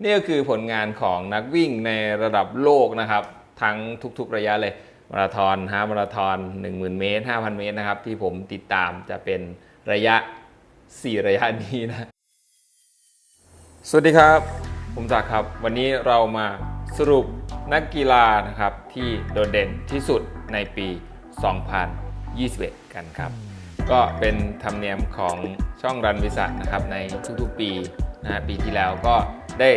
นี่ก็คือผลงานของนักวิ่งในระดับโลกนะครับ ทั้งทุกๆระยะเลยมาราธอนฮามาราธอน10,000 เมตร 5,000 เมตรนะครับ ที่ผมติดตามจะเป็นระยะ 4 ระยะนี้นะ สวัสดีครับ ผมจักครับ วันนี้เรามาสรุปนักกีฬานะครับที่โดดเด่นที่สุดในปี 2021 กันครับ ก็เป็นธรรมเนียมของช่องรันวิสัทนะครับในทุกๆปี นะปีที่แล้วก็ได้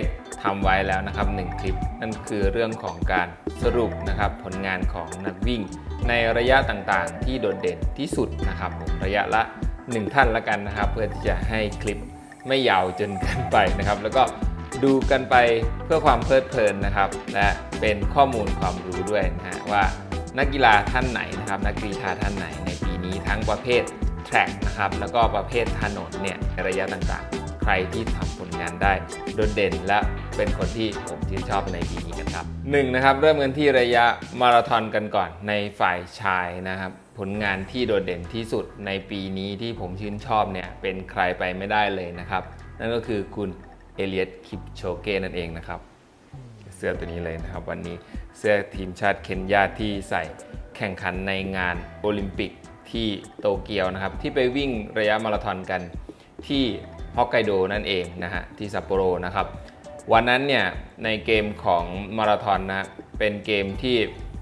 ทำไว้แล้วนะครับหนึ่งคลิป นั่นคือเรื่องของการสรุปนะครับผลงานของนักวิ่ง ในระยะต่างๆ ที่โดดเด่นที่สุดนะครับผมระยะละ 1 ท่านละกันนะครับ เพื่อที่จะให้คลิปไม่ยาวจนเกินไปนะครับ แล้วก็ดูกันไปเพื่อความเพลิดเพลินนะครับ และเป็นข้อมูลความรู้ด้วยนะฮะว่านักกีฬาท่านไหนนะครับ นักกรีฑาท่านไหนในปีนี้ทั้งประเภทแทร็กนะครับแล้วก็ประเภทถนนเนี่ยในระยะต่างๆ ใครที่ทำผลงานได้ โดดเด่นและเป็นคนที่ผมชื่นชอบในปีนี้กันครับหนึ่งนะครับ เริ่มกันที่ระยะมาราธอนกันก่อนในฝ่ายชายนะครับ ผลงานที่โดดเด่นที่สุดในปีนี้ที่ผมชื่นชอบเนี่ยเป็นใครไปไม่ได้เลยนะครับ นั่นก็คือคุณเอเลียตคิปโชเก้นั่นเองนะครับ เสื้อตัวนี้เลยนะครับ วันนี้เสื้อทีมชาติเคนยาที่ใส่แข่งขันในงานโอลิมปิกที่โตเกียวนะครับ ที่ไปวิ่งระยะมาราธอนกันที่ ฮอกไกโดนั่นเองนะฮะที่ซัปโปโรนะครับวันนั้นเนี่ยในเกมของมาราธอนนะเป็นเกมที่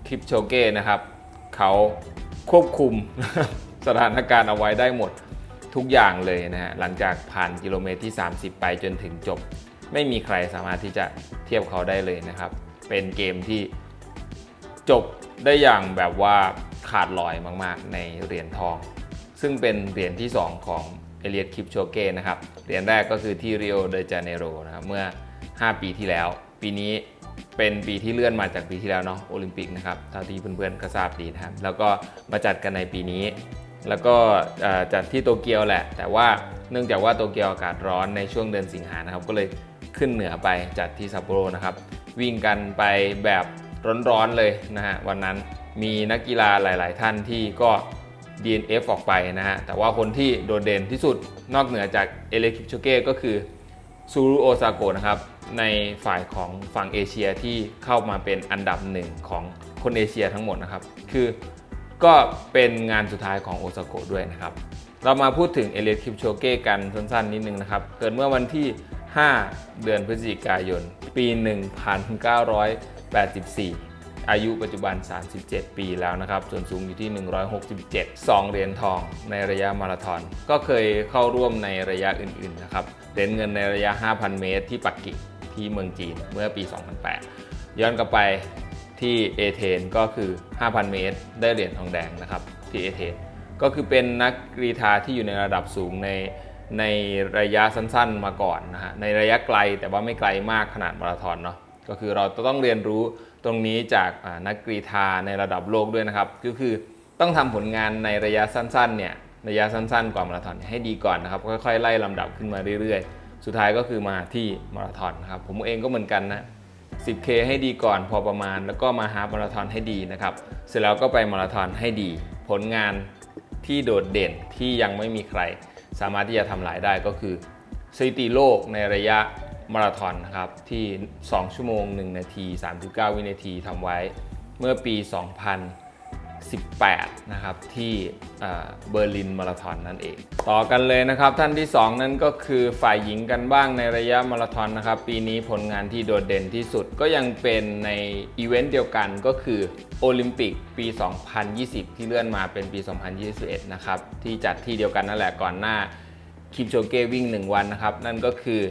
คลิปโชเก้นะครับเขาควบคุมสถานการณ์เอาไว้ได้หมดทุกอย่างเลยนะฮะหลังจากผ่านกิโลเมตรที่ 30 ไปจนถึงจบ ไม่มีใครสามารถที่จะเทียบเขาได้เลยนะครับ เป็นเกมที่จบได้อย่างแบบว่าขาดลอยมาก ๆ ในเหรียญทอง ซึ่งเป็นเหรียญที่ 2 ของเอเลียตคิปโชเก้นะครับ เหรียญแรกก็คือที่ริโอเดจาเนโรนะครับเมื่อ 5 ปีที่แล้ว ปีนี้เป็นปีที่เลื่อนมาจากปีที่แล้วเนาะโอลิมปิกนะครับเท่าที่เพื่อนๆก็ทราบดีนะครับแล้วก็มาจัดกันในปีนี้ แล้วก็จัดที่โตเกียวแหละ แต่ว่าเนื่องจากว่าโตเกียวอากาศร้อนในช่วงเดือนสิงหานะครับก็เลยขึ้นเหนือไปจัดที่ซัปโปโรนะครับวิ่งกันไปแบบร้อนๆเลยนะฮะวันนั้นมีนักกีฬาหลาย ๆ ท่านที่ก็ DNF ออกไปนะฮะ แต่ว่าคนที่โดดเด่นที่สุดนอกเหนือจากเอเลคิปโชเก้ก็คือซูรุโอซาโกะนะครับ ในฝ่ายของฝั่งเอเชียที่เข้ามาเป็นอันดับหนึ่งของคนเอเชียทั้งหมดนะครับ คือก็เป็นงานสุดท้ายของโอซาโกะด้วยนะครับ เรามาพูดถึงเอเลคิปโชเก้กันสั้นๆนิดนึงนะครับ เกิดเมื่อวันที่ 5 เดือนพฤศจิกายน ปี 1984 อายุปัจจุบัน 37 ปีแล้วนะครับ ส่วนสูงอยู่ที่ 167 2 เหรียญทองในระยะมาราธอน ก็เคยเข้าร่วมในระยะอื่นๆนะครับ เหรียญเงินในระยะ 5,000 เมตรที่ปักกิ่งที่เมืองจีนเมื่อปี 2008 ย้อนกลับไปที่เอเธนก็คือ 5,000 เมตร ได้เหรียญทองแดงนะครับที่เอเธนก็คือเป็นนักกรีฑาที่อยู่ในระดับสูงในในระยะสั้นๆมาก่อนนะฮะในระยะไกลแต่ว่าไม่ไกลมากขนาดมาราธอนเนาะ ก็คือเราต้องเรียนรู้ตรงนี้จากนักกรีฑาในระดับโลกด้วยนะครับ ก็คือต้องทำผลงานในระยะสั้นๆเนี่ยระยะสั้นๆ กว่ามาราธอนให้ดีก่อนนะครับ ค่อยๆ ไล่ลำดับขึ้นมาเรื่อยๆ สุดท้ายก็คือมาที่มาราธอนนะครับ ผมเองก็เหมือนกันนะ 10K ให้ดีก่อนพอประมาณ แล้วก็มาฮาฟมาราธอนให้ดีนะครับ เสร็จแล้วก็ไปมาราธอนให้ดี ผลงานที่โดดเด่นที่ยังไม่มีใคร สามารถที่จะทำลายได้ก็คือสถิติโลกในระยะ มาราธอนนะครับที่ 2 ชั่วโมง 1 นาที 39 วินาทีทำไว้เมื่อปี 2018 นะครับที่เบอร์ลินมาราธอนนั่นเอง ต่อกันเลยนะครับท่านที่ 2 นั่นก็คือฝ่ายหญิงกันบ้างในระยะมาราธอนนะครับ ปีนี้ผลงานที่โดดเด่นที่สุดก็ยังเป็นในอีเวนต์เดียวกันก็คือโอลิมปิกปี 2020 ที่เลื่อนมาเป็นปี 2021 นะครับที่จัดที่เดียวกันนั่นแหละก่อนหน้าคิมโชเก้วิ่ง 1 วันนะครับ นั่นก็คือ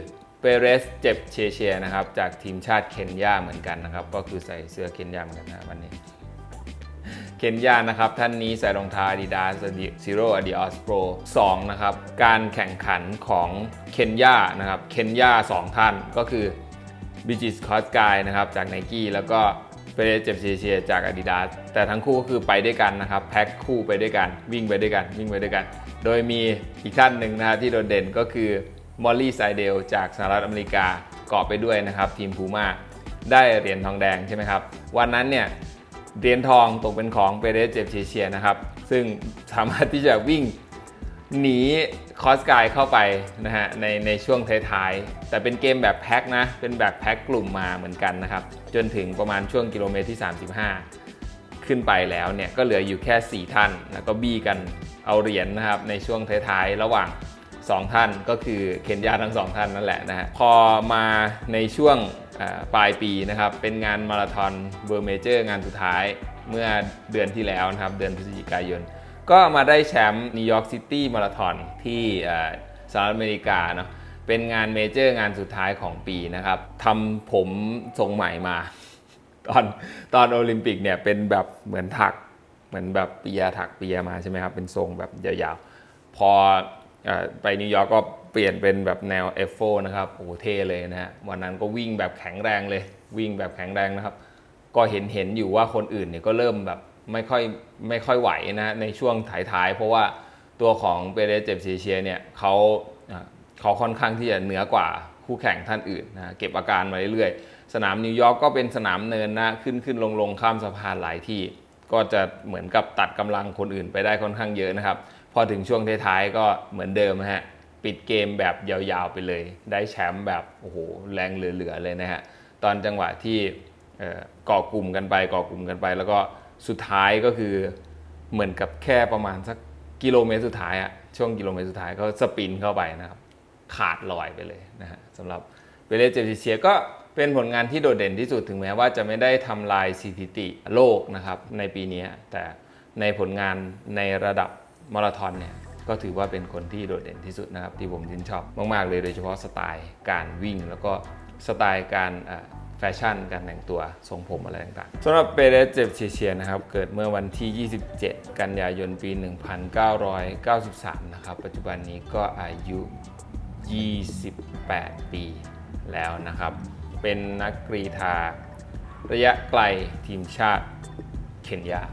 เปเรสเจ็บเชียนะครับ จากทีมชาติเคนยาเหมือนกันนะครับ ก็คือใส่เสื้อเคนยาเหมือนกันนะวันนี้ เคนยานะครับ ท่านนี้ใส่รองเท้า Adidas Zero Adios Pro 2 นะครับ การแข่งขันของเคนยานะครับเคนยา2 ท่านก็คือบิจิสคอสกายนะครับ จาก n นกี้แล้วก็เปเรสเจ็บเชเชียจาก Adidas แต่ทั้งคู่ก็คือไปด้วยกันนะครับ แพ็คคู่ไปด้วยกัน วิ่งไปด้วยกัน วิ่งไปด้วยกัน โดยมีอีกท่านหนึ่งนะฮะที่โดดเด่นก็คือ มอลลี่ไซเดลจากสหรัฐอเมริกาเกาะไปด้วยนะครับ ทีมพูม่าได้เหรียญทองแดงใช่ไหมครับ วันนั้นเนี่ยเหรียญทองตกเป็นของเปเรสเจบเชเชียนะครับ ซึ่งสามารถที่จะวิ่งหนีคอสกายเข้าไปนะฮะในในช่วงท้ายๆ แต่เป็นเกมแบบแพ็คนะ เป็นแบบแพ็คกลุ่มมาเหมือนกันนะครับ จนถึงประมาณช่วงกิโลเมตรที่ 35 ขึ้นไปแล้วเนี่ย ก็เหลืออยู่แค่ 4 ท่าน แล้วก็บี้กันเอาเหรียญนะครับ ในช่วงท้ายๆ ระหว่าง 2 ท่านก็คือเคนยาทั้ง 2 ท่านนั่นแหละนะฮะพอมาในช่วงปลายปีนะครับ เป็นงานมาราธอนเวอร์เมเจอร์งานสุดท้ายเมื่อเดือนที่แล้วนะครับ เดือนพฤศจิกายน ก็มาได้แชมป์นิวยอร์กซิตี้มาราธอนที่สหรัฐอเมริกาเนาะเป็นงานเมเจอร์งานสุดท้ายของปีนะครับทำผมทรงใหม่มา ตอนตอนโอลิมปิกเนี่ยเป็นแบบเหมือนถัก เหมือนแบบเปียถักเปียมาใช่ไหมครับ เป็นทรงแบบยาวๆ พอ ไปนิวยอร์กก็เปลี่ยนเป็นแบบแนว F4 นะครับโอ้โหเท่เลยนะฮะวันนั้นก็วิ่งแบบแข็งแรงเลย วิ่งแบบแข็งแรงนะครับ ก็เห็นเห็นอยู่ว่าคนอื่นเนี่ยก็เริ่มแบบไม่ค่อยไม่ค่อยไหวนะในช่วงท้ายๆ เพราะว่าตัวของเปเรสเจบซีเชียเนี่ยเขาอ่าเขาค่อนข้างที่จะเหนือกว่าคู่แข่งท่านอื่นนะเก็บอาการมาเรื่อยๆ สนามนิวยอร์กก็เป็นสนามเนินนะขึ้นขึ้นลงลงข้ามสะพานหลายที่ ก็จะเหมือนกับตัดกำลังคนอื่นไปได้ค่อนข้างเยอะนะครับ พอถึงช่วงท้ายๆก็เหมือนเดิมนะฮะปิดเกมแบบยาวๆไปเลย ได้แชมป์แบบโอ้โหแรงเหลือๆเลยนะฮะตอนจังหวะที่เก่อกลุ่มกันไปก่อกลุ่มกันไป แล้วก็สุดท้ายก็คือเหมือนกับแค่ประมาณสักกิโลเมตรสุดท้ายอะช่วงกิโลเมตรสุดท้ายก็สปินเข้าไปนะครับขาดลอยไปเลยนะฮะสำหรับเบเลเจติเชียก็เป็นผลงานที่โดดเด่นที่สุดถึงแม้ว่าจะไม่ได้ทำลายสถิติโลกนะครับในปีนี้แต่ในผลงานในระดับ มาราธอนเนี่ยก็ถือว่าเป็นคนที่โดดเด่นที่สุดนะครับ ที่ผมชื่นชอบมากๆเลยโดยเฉพาะสไตล์การวิ่ง แล้วก็สไตล์การแฟชั่น การแต่งตัวทรงผมอะไรต่างๆสำหรับเปเรสเจ็บเชเชียนะครับ เกิดเมื่อวันที่ 27 กันยายนปี 1993 นะครับ ปัจจุบันนี้ก็อายุ 28 ปีแล้วนะครับ เป็นนักกรีธาระยะไกลทีมชาติเคนยา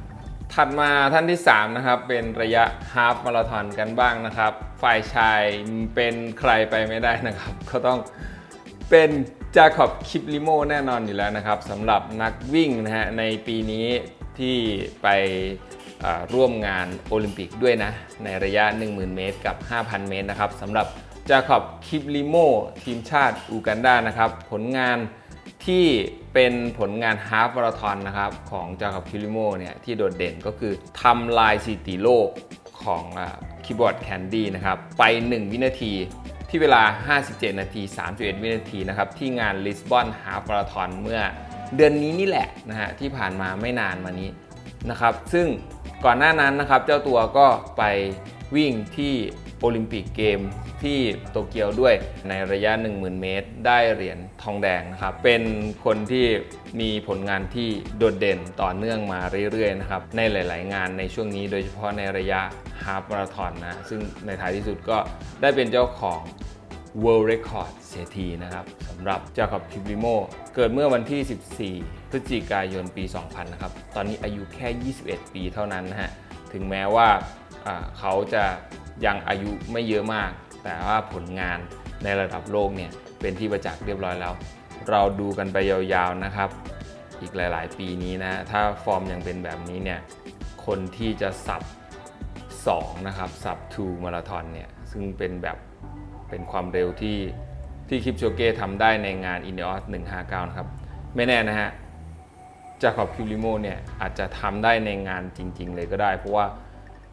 ถัดมาท่านที่ 3 นะครับ เป็นระยะฮาฟมาราธอนกันบ้างนะครับ ฝ่ายชายเป็นใครไปไม่ได้นะครับ ก็ต้องเป็นจาคอบคิปลิโมแน่นอนอยู่แล้วนะครับสำหรับนักวิ่งนะฮะในปีนี้ที่ไปร่วมงานโอลิมปิกด้วยนะ ในระยะ 10,000 เมตร กับ 5,000 เมตรนะครับสำหรับจาคอบคิปลิโมทีมชาติอูกันดานะครับ ผลงาน ที่เป็นผลงานฮาฟมาราธอนนะครับของจาคอบคิริโมเนี่ยที่โดดเด่นก็คือทำลายสถิติโลกของคีย์บอร์ดแคนดี้นะครับไป 1 วินาทีที่เวลา 57 นาที 31 วินาทีนะครับที่งานลิสบอนฮาฟมาราธอนเมื่อเดือนนี้นี่แหละนะฮะที่ผ่านมาไม่นานมานี้นะครับซึ่งก่อนหน้านั้นนะครับเจ้าตัวก็ไปวิ่งที่โอลิมปิกเกม ที่โตเกียวด้วยในระยะ 10,000 เมตร ได้เหรียญทองแดงนะครับ เป็นคนที่มีผลงานที่โดดเด่นต่อเนื่องมาเรื่อยๆนะครับในหลาย ๆ งานในช่วงนี้โดยเฉพาะในระยะฮาฟมาราธอนนะซึ่งในท้ายที่สุดก็ได้เป็นเจ้าของ World Record เสียทีนะครับสำหรับจาคอบคิบิโมเกิดเมื่อวันที่ 14 พฤศจิกายนปี 2000 นะครับ ตอนนี้อายุแค่ 21 ปีเท่านั้นนะฮะ ถึงแม้ว่าเขาจะยังอายุไม่เยอะมาก แต่ว่าผลงานในระดับโลกเนี่ยเป็นที่ประจักษ์เรียบร้อยแล้ว เราดูกันไปยาวๆนะครับ อีกหลาย ๆ ปีนี้นะ ถ้าฟอร์มยังเป็นแบบนี้เนี่ยคนที่จะสับ2นะครับสับ2มาราธอนเนี่ยซึ่งเป็นแบบเป็นความเร็วที่ที่คิปโชเก้ทำได้ในงาน i n e o s 159 นะครับ ไม่แน่นะฮะจาคอบคิวลิโมเนี่ยอาจจะทำได้ในงานจริง ๆ เลยก็ได้ เพราะว่า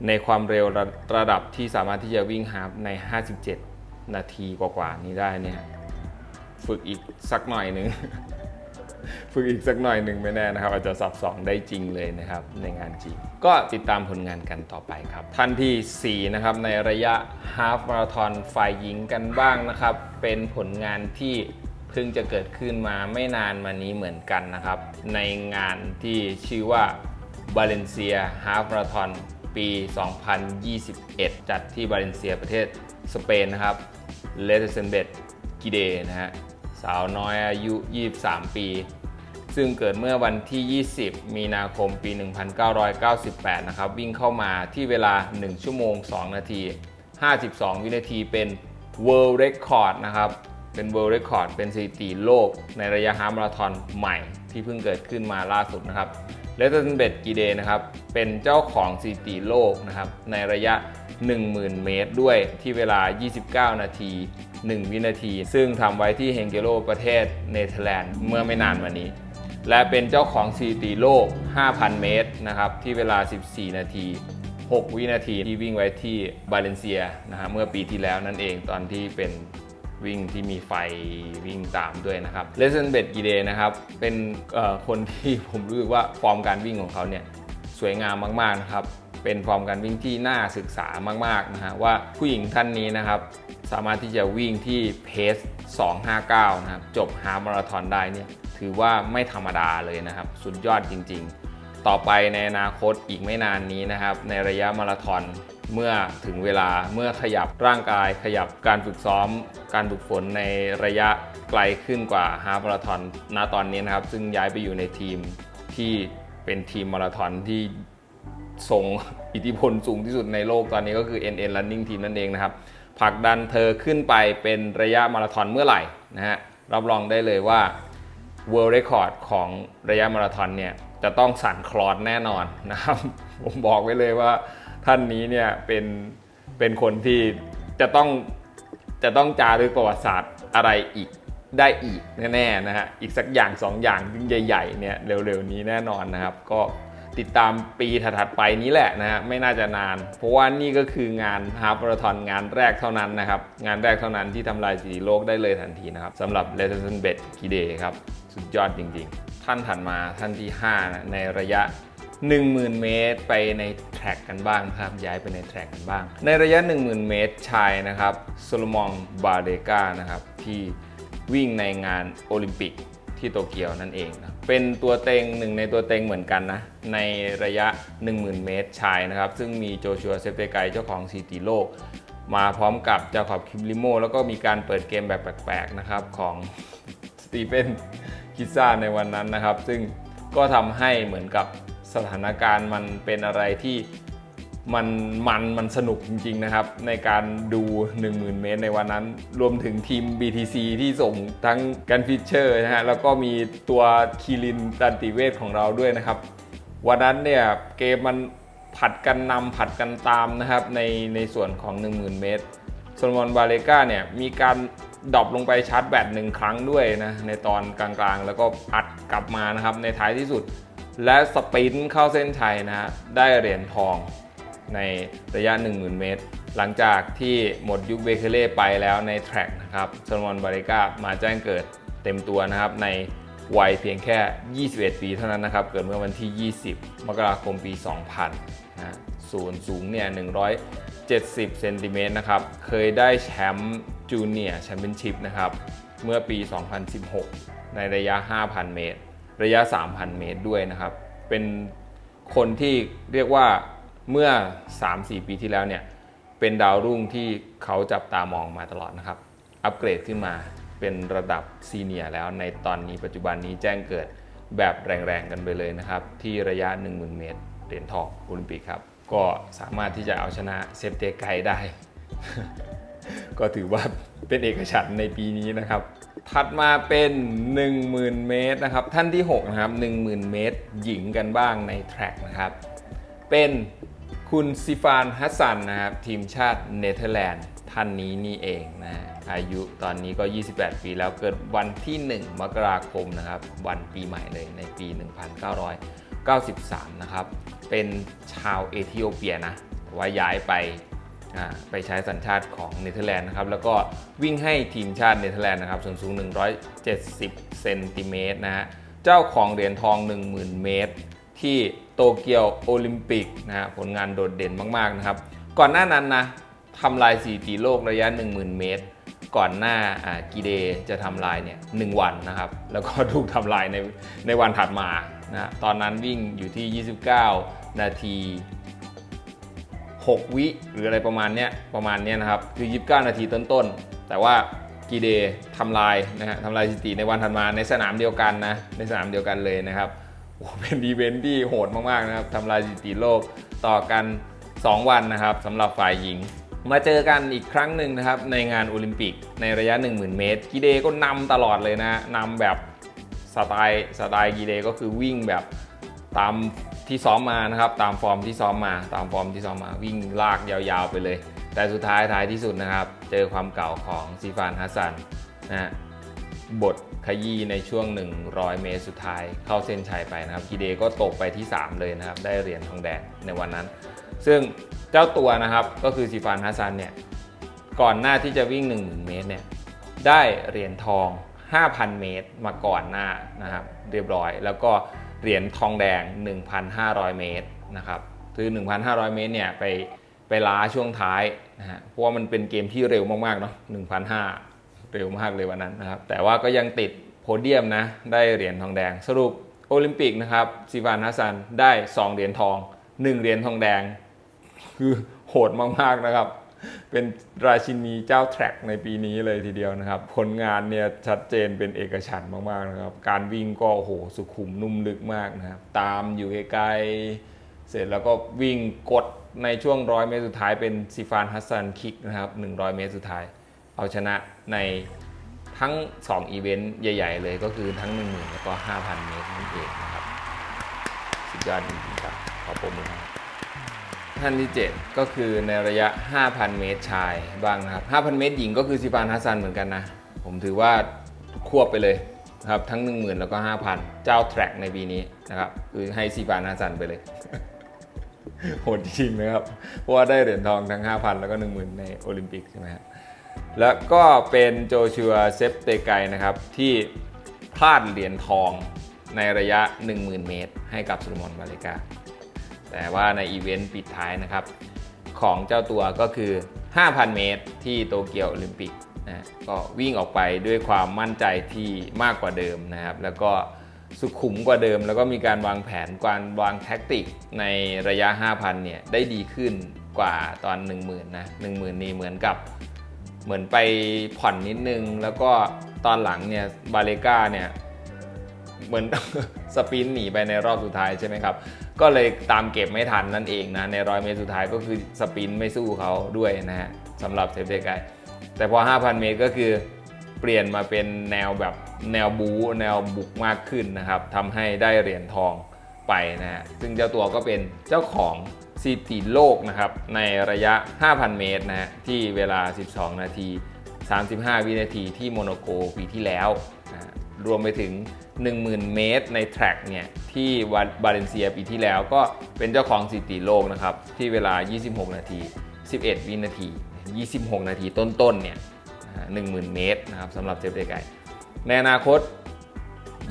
ในความเร็วระระดับที่สามารถที่จะวิ่งฮาฟใน 57 นาทีกว่าๆนี้ได้เนี่ยฝึกอีกสักหน่อยหนึ่งฝึกอีกสักหน่อยหนึ่งไม่แน่นะครับ อาจจะสับสองได้จริงเลยนะครับ ในงานจริง ก็ติดตามผลงานกันต่อไปครับ ท่านที่ 4 นะครับ ในระยะฮาฟมาราธอนฝ่ายหญิงกันบ้างนะครับ เป็นผลงานที่เพิ่งจะเกิดขึ้นมาไม่นานมานี้เหมือนกันนะครับ ในงานที่ชื่อว่าบาเลนเซียฮาฟมาราธอน ปี 2021 จัดที่บาเลนเซียประเทศสเปนนะครับเลเทเซนเบตกิเดนะฮะสาวน้อยอายุ 23 ปี ซึ่งเกิดเมื่อวันที่ 20 มีนาคมปี 1998 นะครับ วิ่งเข้ามาที่เวลา 1 ชั่วโมง 2 นาที 52 วินาทีเป็น World Record นะครับ เป็น World Record เป็นสถิติโลกในระยะฮาฟมาราธอนใหม่ที่เพิ่งเกิดขึ้นมาล่าสุดนะครับ เลเทนเบตกีเดนะครับเป็นเจ้าของสถิติโลกนะครับในระยะ 10,000 เมตรด้วยที่เวลา 29 นาที 1 วินาที ซึ่งทำไว้ที่เฮงเกโลประเทศเนเธอร์แลนด์เมื่อไม่นานมานี้ และเป็นเจ้าของสถิติโลก 5,000 เมตรนะครับที่เวลา 14 นาที 6 วินาทีที่วิ่งไว้ที่บาเลนเซียนะฮะเมื่อปีที่แล้วนั่นเองตอนที่เป็น วิ่งที่มีไฟวิ่งตามด้วยนะครับเลสเซนเบดกีเดนะครับ เป็นคนที่ผมรู้สึกว่าฟอร์มการวิ่งของเขาเนี่ยสวยงามมากๆนะครับ เป็นฟอร์มการวิ่งที่น่าศึกษามากๆนะฮะว่าผู้หญิงท่านนี้นะครับ สามารถที่จะวิ่งที่เพส 259 นะครับ จบฮามาราธอนได้เนี่ยถือว่าไม่ธรรมดาเลยนะครับ สุดยอดจริง ๆ ต่อไปในอนาคตอีกไม่นานนี้นะครับ ในระยะมาราธอนเมื่อถึงเวลาเมื่อขยับร่างกายขยับการฝึกซ้อม การฝึกฝนในระยะไกลขึ้นกว่าฮาฟมาราธอนณตอนนี้นะครับ ซึ่งย้ายไปอยู่ในทีมที่เป็นทีมมาราธอนที่ทรงอิทธิพลสูงที่สุดในโลกตอนนี้ก็คือ NN Running Team นั่นเองนะครับผลักดันเธอขึ้นไปเป็นระยะมาราธอนเมื่อไหร่นะฮะรับรองได้เลยว่า World Record ของระยะมาราธอนเนี่ย จะต้องสั่นคลอนแน่นอนนะครับ ผมบอกไว้เลยว่าท่านนี้เนี่ยเป็นเป็นคนที่จะต้องจะต้องจารึกประวัติศาสตร์อะไรอีกได้อีกแน่ๆนะฮะอีกสักอย่างสองอย่างใหญ่ๆเนี่ยเร็วๆนี้แน่นอนนะครับ ก็ติดตามปีถัดๆไปนี้แหละนะฮะไม่น่าจะนาน เพราะว่านี่ก็คืองานฮาร์ปาราธอนงานแรกเท่านั้นนะครับ งานแรกเท่านั้นที่ทำลายสถิติโลกได้เลยทันทีนะครับสำหรับเลเซนเบดกีเดครับ สุดยอดจริงๆ ท่านถัดมาท่านที่ 5 นะในระยะ 10,000 เมตร ไปในแทร็กกันบ้างครับย้ายไปในแทร็กกันบ้าง ในระยะ 10,000 เมตรชายนะครับโซโลมองบาเดกานะครับที่วิ่งในงานโอลิมปิกที่โตเกียวนั่นเองนะเป็นตัวเต็งหนึ่งในตัวเต็งเหมือนกันนะ ในระยะ 10,000 เมตรชายนะครับ ซึ่งมีโจชัวเซฟเตไกเจ้าของสถิติโลก มาพร้อมกับเจ้าขอบคิมลิโม แล้วก็มีการเปิดเกมแบบแปลกๆนะครับของสตีเฟน คิซ่าในวันนั้นนะครับ ซึ่งก็ทำให้เหมือนกับสถานการณ์มันเป็นอะไรที่มันมันมันสนุกจริง ๆ นะครับ ในการดู 10,000 เมตรในวันนั้น รวมถึงทีม BTC ที่ส่งทั้งกันฟิชเชอร์นะฮะแล้วก็มีตัวคีรินดันติเวทของเราด้วยนะครับ วันนั้นเนี่ยเกมมันผัดกันนำผัดกันตามนะครับในในส่วนของ 10,000 เมตรโซโลมอนบาเลกาเนี่ยมีการ ดรอปลงไปชาร์จแบตหนึ่งครั้งด้วยนะในตอนกลางๆ แล้วก็อัดกลับมานะครับในท้ายที่สุด และสปรินต์เข้าเส้นชัยนะฮะได้เหรียญทองในระยะ 10,000 เมตร หลังจากที่หมดยุคเบเคเล่ไปแล้วในแทร็กนะครับโซลมอนบาเลกามาแจ้งเกิดเต็มตัวนะครับในวัยเพียงแค่ 21 ปีเท่านั้นนะครับ เกิดเมื่อวันที่ 20 มกราคมปี 2000 นะส่วนสูงเนี่ย 170 เซนติเมตรนะครับ เคยได้แชมป์ จูเนียร์แชมเปี้ยนชิพนะครับ เมื่อปี 2016 ในระยะ 5,000 เมตร ระยะ 3,000 เมตรด้วยนะครับ เป็นคนที่เรียกว่าเมื่อ 3-4 ปีที่แล้วเนี่ย เป็นดาวรุ่งที่เขาจับตามองมาตลอดนะครับ อัปเกรดขึ้นมาเป็นระดับซีเนียร์แล้วในตอนนี้ปัจจุบันนี้แจ้งเกิดแบบแรงๆกันไปเลยนะครับ ที่ระยะ 10,000 เมตรเหรียญทองโอลิมปิกครับ ก็สามารถที่จะเอาชนะเซฟเตไกได้ ก็ถือว่าเป็นเอกฉันในปีนี้นะครับ ถัดมาเป็น 10,000 เมตรนะครับ ท่านที่ 6 นะครับ 10,000 เมตร หญิงกันบ้างในแทร็กนะครับ เป็นคุณซิฟานฮัสซันนะครับ ทีมชาติเนเธอร์แลนด์ท่านนี้นี่เองนะอายุตอนนี้ก็ 28 ปีแล้วเกิดวันที่ 1 มกราคมนะครับ วันปีใหม่เลยในปี 1993 นะครับ เป็นชาวเอธิโอเปียนะว่าย้ายไป ไปใช้สัญชาติของเนเธอร์แลนด์นะครับ แล้วก็วิ่งให้ทีมชาติเนเธอร์แลนด์นะครับส่วนสูง 170 เซนติเมตรนะฮะ เจ้าของเหรียญทอง 10,000 เมตร ที่โตเกียวโอลิมปิกนะฮะผลงานโดดเด่นมากๆนะครับ ก่อนหน้านั้นนะทำลายสถิติโลกระยะ 10,000 เมตร ก่อนหน้ากีเดจะทำลายเนี่ยหวันนะครับ แล้วก็ถูกทำลายในในวันถัดมานะตอนนั้นวิ่งอยู่ที่ 29 นาที 6 วิหรืออะไรประมาณเนี้ยประมาณเนี้ยนะครับคือ 29 นาทีต้นๆ แต่ว่ากีเดทำลายนะฮะทำลายสถิติในวันถัดมาในสนามเดียวกันนะในสนามเดียวกันเลยนะครับโอ้เป็นอีเวนท์ที่โหดมากๆนะครับทำลายสถิติโลกต่อกัน 2 วันนะครับสำหรับฝ่ายหญิง มาเจอกันอีกครั้งหนึ่งนะครับในงานโอลิมปิกในระยะ 10,000 เมตร กีเดก็นำตลอดเลยนะนำแบบสไตล์สไตล์กีเดก็คือวิ่งแบบตาม ที่ซ้อมมานะครับ ตามฟอร์มที่ซ้อมมา ตามฟอร์มที่ซ้อมมา วิ่งลากยาวๆไปเลย แต่สุดท้ายท้ายที่สุดนะครับ เจอความเก่าของซีฟานฮัสซันนะฮะบทขยี้ในช่วง 100 เมตรสุดท้ายเข้าเส้นชัยไปนะครับกีเดก็ตกไปที่ 3 เลยนะครับ ได้เหรียญทองแดงในวันนั้น ซึ่งเจ้าตัวนะครับก็คือซีฟานฮัสซันเนี่ยก่อนหน้าที่จะวิ่ง 10,000 เมตรเนี่ยได้เหรียญทอง 5,000 เมตรมาก่อนหน้านะครับเรียบร้อย แล้วก็ เหรียญทองแดง 1,500 เมตรนะครับคือ 1,500 เมตรเนี่ยไปไปล้าช่วงท้ายนะฮะเพราะว่ามันเป็นเกมที่เร็วมากๆเนาะ1,500 เร็วมากเลยวันนั้นนะครับ แต่ว่าก็ยังติดโพเดียมนะ ได้เหรียญทองแดง สรุปโอลิมปิกนะครับซีวานฮัสซันได้ 2 เหรียญทอง 1 เหรียญทองแดง คือโหดมากๆนะครับ เป็นราชินีเจ้าแทร็กในปีนี้เลยทีเดียวนะครับ ผลงานเนี่ยชัดเจนเป็นเอกฉันท์มากๆนะครับ การวิ่งก็โอ้โหสุขุมนุ่มลึกมากนะครับ ตามอยู่ไกลๆเสร็จแล้วก็วิ่งกดในช่วงร้อยเมตรสุดท้ายเป็นซิฟานฮัสซันคิกนะครับ 100 เมตรสุดท้าย เอาชนะในทั้ง 2 อีเวนต์ใหญ่ ๆ เลยก็คือทั้ง 1 0,000 แล้วก็ 5,000 เมตรนั่นเองนะครับ สุดยอดจริงๆครับขอบคุณมาก ท่านที่ 7 ก็คือในระยะ 5,000 เมตรชายบ้างนะครับ 5,000 เมตรหญิงก็คือซิฟานฮัสซันเหมือนกันนะ ผมถือว่าควบไปเลยครับทั้ง 10,000 แล้วก็ 5,000 เจ้าแทร็กในปีนี้นะครับคือให้ซิฟานฮัสซันไปเลยโหดจริงนะครับ เพราะว่าได้เหรียญทองทั้ง 5,000 แล้วก็ 10,000 ในโอลิมปิกใช่ไหมครับแล้วก็เป็นโจชัวเซฟเตไกนะครับ ที่พลาดเหรียญทองในระยะ 10,000 เมตร ให้กับสุลมอนมาเลกา แต่ว่าในอีเวนต์ปิดท้ายนะครับ ของเจ้าตัวก็คือ 5,000 เมตรที่โตเกียวโอลิมปิกนะก็วิ่งออกไปด้วยความมั่นใจที่มากกว่าเดิมนะครับ แล้วก็สุขุมกว่าเดิม แล้วก็มีการวางแผนการวางแท็กติกในระยะ 5,000 เนี่ยได้ดีขึ้นกว่าตอน 10,000 นะ 10,000 นี่เหมือนกับเหมือนไปผ่อนนิดนึง แล้วก็ตอนหลังเนี่ยบาเลกาเนี่ย เหมือน สปินหนีไปในรอบสุดท้ายใช่ไหมครับ ก็เลยตามเก็บไม่ทันนั่นเองนะ ในร้อยเมตรสุดท้ายก็คือสปินไม่สู้เขาด้วยนะฮะสำหรับเซฟเดกายแต่พอ 5,000 เมตรก็คือเปลี่ยนมาเป็นแนวแบบแนวบู๊แนวบุกมากขึ้นนะครับทำให้ได้เหรียญทองไปนะฮะซึ่งเจ้าตัวก็เป็นเจ้าของสถิติโลกนะครับในระยะ 5,000 เมตรนะฮะที่เวลา 12 นาที 35 วินาทีที่โมโนโกปีที่แล้วนะ รวมไปถึง 10,000 เมตรในแทร็กเนี่ย ที่วันบาเลนเซียปีที่แล้วก็เป็นเจ้าของสถิติโลกนะครับ ที่เวลา 26 นาที 11 วินาที 26 นาทีต้นๆ เนี่ย10,000 เมตรนะครับสำหรับเจฟเดไกในอนาคต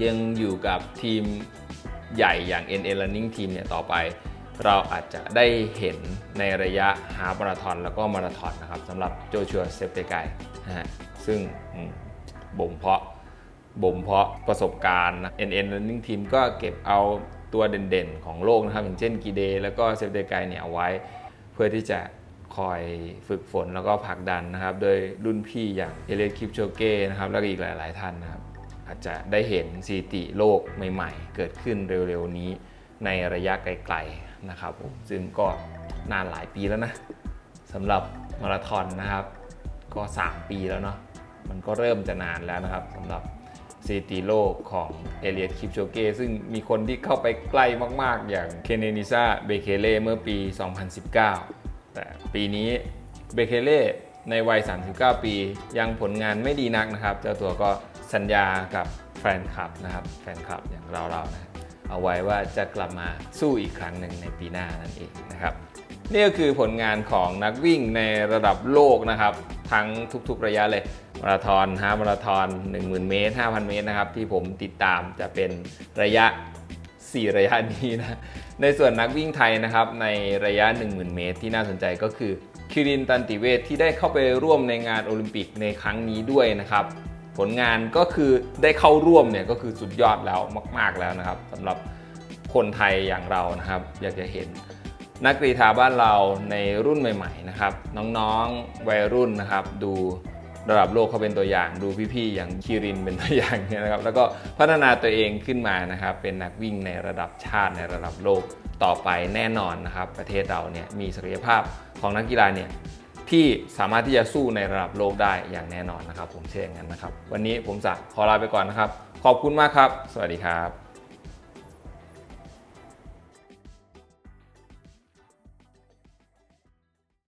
ยังอยู่กับทีมใหญ่อย่าง NL Running Team เนี่ยต่อไป เราอาจจะได้เห็นในระยะฮาล์ฟมาราธอนแล้วก็มาราธอนนะครับสำหรับโจชัวเซฟเตไกนะฮะซึ่งบ่มเพาะ บ่มเพาะประสบการณ์นะ NN Running Team ก็เก็บเอาตัวเด่นๆ ของโลกนะครับ อย่างเช่นกีเดแล้วก็เซฟเดไกเนี่ยเอาไว้ เพื่อที่จะคอยฝึกฝนแล้วก็ผลักดันนะครับ โดยรุ่นพี่อย่างเอเลสคิปโชเก้นะครับ แล้วก็อีกหลาย ๆ ท่านนะครับ อาจจะได้เห็นสถิติโลกใหม่ ๆ เกิดขึ้นเร็ว ๆ นี้ในระยะไกล ๆ นะครับผมซึ่งก็นานหลายปีแล้วนะสำหรับมาราธอนนะครับ ก็ 3 ปีแล้วเนาะมันก็เริ่มจะนานแล้วนะครับสำหรับ สถิติโลกของเอเลียตคิปโชเก้ซึ่งมีคนที่เข้าไปใกล้มาก ๆ อย่างเคนเนนิซาเบเคเล่เมื่อปี 2019 แต่ปีนี้เบเคเล่ในวัย 39 ปี ยังผลงานไม่ดีนักนะครับ เจ้าตัวก็สัญญากับแฟนคลับนะครับ แฟนคลับอย่างเราๆนะเอาไว้ว่าจะกลับมาสู้อีกครั้งหนึ่งในปีหน้านั่นเองนะครับ นี่ก็คือผลงานของนักวิ่งในระดับโลกนะครับ ทั้งทุกๆระยะเลย มาราธอนฮามาราธอน 10,000 เมตร 5,000 เมตรนะครับ ที่ผมติดตามจะเป็นระยะ 4 ระยะนี้นะ ในส่วนนักวิ่งไทยนะครับ ในระยะ 10,000 เมตร ที่น่าสนใจก็คือคิรินตันติเวทที่ได้เข้าไปร่วมในงานโอลิมปิกในครั้งนี้ด้วยนะครับ ผลงานก็คือได้เข้าร่วมเนี่ยก็คือสุดยอดแล้วมาก ๆแล้วนะครับสำหรับคนไทยอย่างเรานะครับ อยากจะเห็น นักกรีฑาบ้านเราในรุ่นใหม่ ๆ นะครับ น้องๆวัยรุ่นนะครับ ดูระดับโลกเขาเป็นตัวอย่าง ดูพี่ๆอย่างคีรินเป็นตัวอย่างเนี่ยนะครับ แล้วก็พัฒนาตัวเองขึ้นมานะครับ เป็นนักวิ่งในระดับชาติในระดับโลกต่อไปแน่นอนนะครับ ประเทศเราเนี่ยมีศักยภาพของนักกีฬาเนี่ยที่สามารถที่จะสู้ในระดับโลกได้อย่างแน่นอนนะครับ ผมเชื่ออย่างนั้นนะครับ วันนี้ผมจะขอลาไปก่อนนะครับ ขอบคุณมากครับ สวัสดีครับ